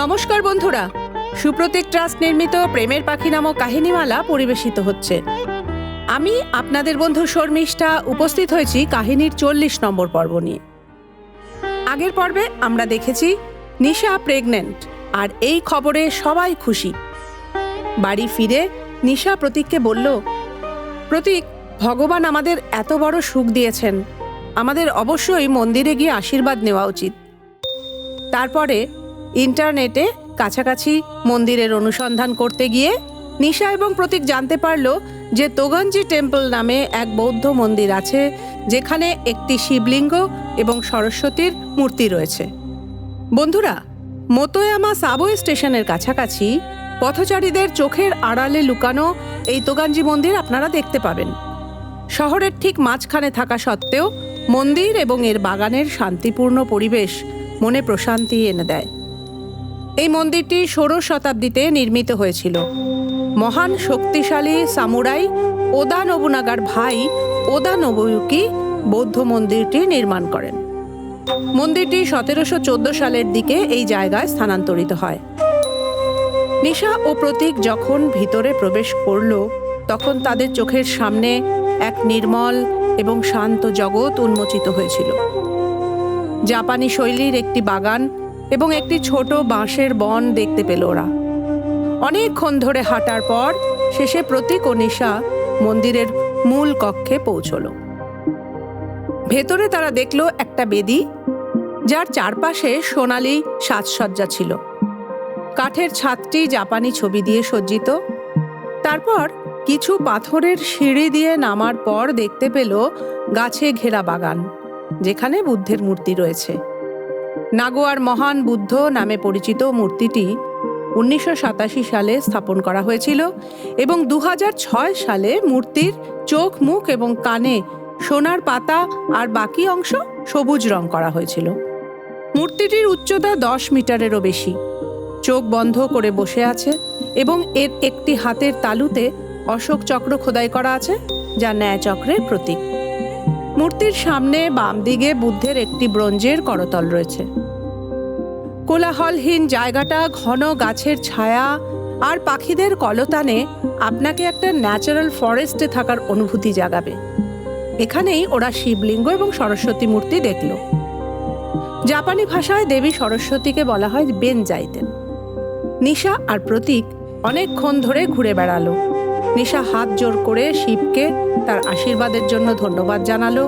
নমস্কার বন্ধুরা। সুপ্রতীক ট্রাস্ট নির্মিত প্রেমের পাখি নামক কাহিনীমালা পরিবেশিত হচ্ছে। আমি আপনাদের বন্ধু শর্মিষ্ঠা উপস্থিত হয়েছি কাহিনীর চল্লিশ নম্বর পর্ব নিয়ে। আগের পর্বে আমরা দেখেছি নিশা প্রেগন্যান্ট আর এই খবরে সবাই খুশি। বাড়ি ফিরে নিশা প্রতীককে বলল, প্রতীক, ভগবান আমাদের এত বড় সুখ দিয়েছেন। আমাদের অবশ্যই মন্দিরে গিয়ে আশীর্বাদ নেওয়া উচিত। তারপরে ইন্টারনেটে কাছাকাছি মন্দিরের অনুসন্ধান করতে গিয়ে নিশা এবং প্রতীক জানতে পারল যে তোগঞ্জি টেম্পল নামে এক বৌদ্ধ মন্দির আছে, যেখানে একটি শিবলিঙ্গ এবং সরস্বতীর মূর্তি রয়েছে। বন্ধুরা, মোতোয়ামা সাবওয়ে স্টেশনের কাছাকাছি পথচারীদের চোখের আড়ালে লুকানো এই তোগাঞ্জি মন্দির আপনারা দেখতে পাবেন। শহরের ঠিক মাঝখানে থাকা সত্ত্বেও মন্দির এবং এর বাগানের শান্তিপূর্ণ পরিবেশ মনে প্রশান্তি এনে দেয়। এই মন্দিরটি ষোড়শ শতাব্দীতে নির্মিত হয়েছিল। মহান শক্তিশালী সামুরাই ওদা নবুনাগার ভাই ওদা নবুয়ুকি বৌদ্ধ মন্দিরটি নির্মাণ করেন। মন্দিরটি সতেরোশো চোদ্দ সালের দিকে এই জায়গায় স্থানান্তরিত হয়। নিশা ও প্রতীক যখন ভিতরে প্রবেশ করল, তখন তাদের চোখের সামনে এক নির্মল এবং শান্ত জগৎ উন্মোচিত হয়েছিল। জাপানি শৈলীর একটি বাগান এবং একটি ছোট বাঁশের বন দেখতে পেল ওরা। অনেকক্ষণ ধরে হাঁটার পর শেষে প্রতীক ও নিশা মন্দিরের মূল কক্ষে পৌঁছল। ভেতরে তারা দেখল একটা বেদি, যার চারপাশে সোনালি সাজসজ্জা ছিল। কাঠের ছাদটি জাপানি ছবি দিয়ে সজ্জিত। তারপর কিছু পাথরের সিঁড়ি দিয়ে নামার পর দেখতে পেল গাছে ঘেরা বাগান, যেখানে বুদ্ধের মূর্তি রয়েছে। নাগোয়ার মহান বুদ্ধ নামে পরিচিত মূর্তিটি উনিশশো সাতাশি সালে স্থাপন করা হয়েছিল এবং দু হাজার ছয় সালে মূর্তির চোখ, মুখ এবং কানে সোনার পাতা আর বাকি অংশ সবুজ রং করা হয়েছিল। মূর্তিটির উচ্চতা দশ মিটারেরও বেশি। চোখ বন্ধ করে বসে আছে এবং এর একটি হাতের তালুতে অশোক চক্র খোদাই করা আছে, যা ন্যায় চক্রের প্রতীক। মূর্তির সামনে বাম দিকে বুদ্ধের একটি ব্রোঞ্জের করতল রয়েছে। কোলাহলহীন জায়গাটা ঘন গাছের ছায়া আর পাখিদের কলতানে আপনাকে একটা ন্যাচারাল ফরেস্টে থাকার অনুভূতি জাগাবে। এখানেই ওরা শিবলিঙ্গ এবং সরস্বতী মূর্তি দেখল। জাপানি ভাষায় দেবী সরস্বতীকে বলা হয় বেন যাইতেন নিশা আর প্রতীক অনেকক্ষণ ধরে ঘুরে বেড়ালো। নিশা হাত জোর করে শিবকে তার আশীর্বাদের জন্য ধন্যবাদ জানালো।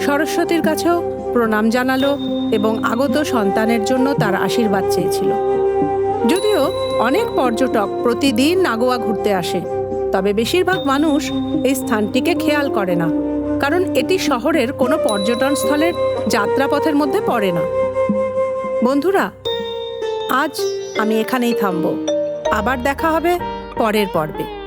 সরস্বতীর কাছেও প্রণাম জানালো এবং আগত সন্তানের জন্য তার আশীর্বাদ চেয়েছিল। যদিও অনেক পর্যটক প্রতিদিন নাগোয়া ঘুরতে আসে, তবে বেশিরভাগ মানুষ এই স্থানটিকে খেয়াল করে না, কারণ এটি শহরের কোনো পর্যটন স্থলের যাত্রাপথের মধ্যে পড়ে না। বন্ধুরা, আজ আমি এখানেই থামব। আবার দেখা হবে পরের পর্বে।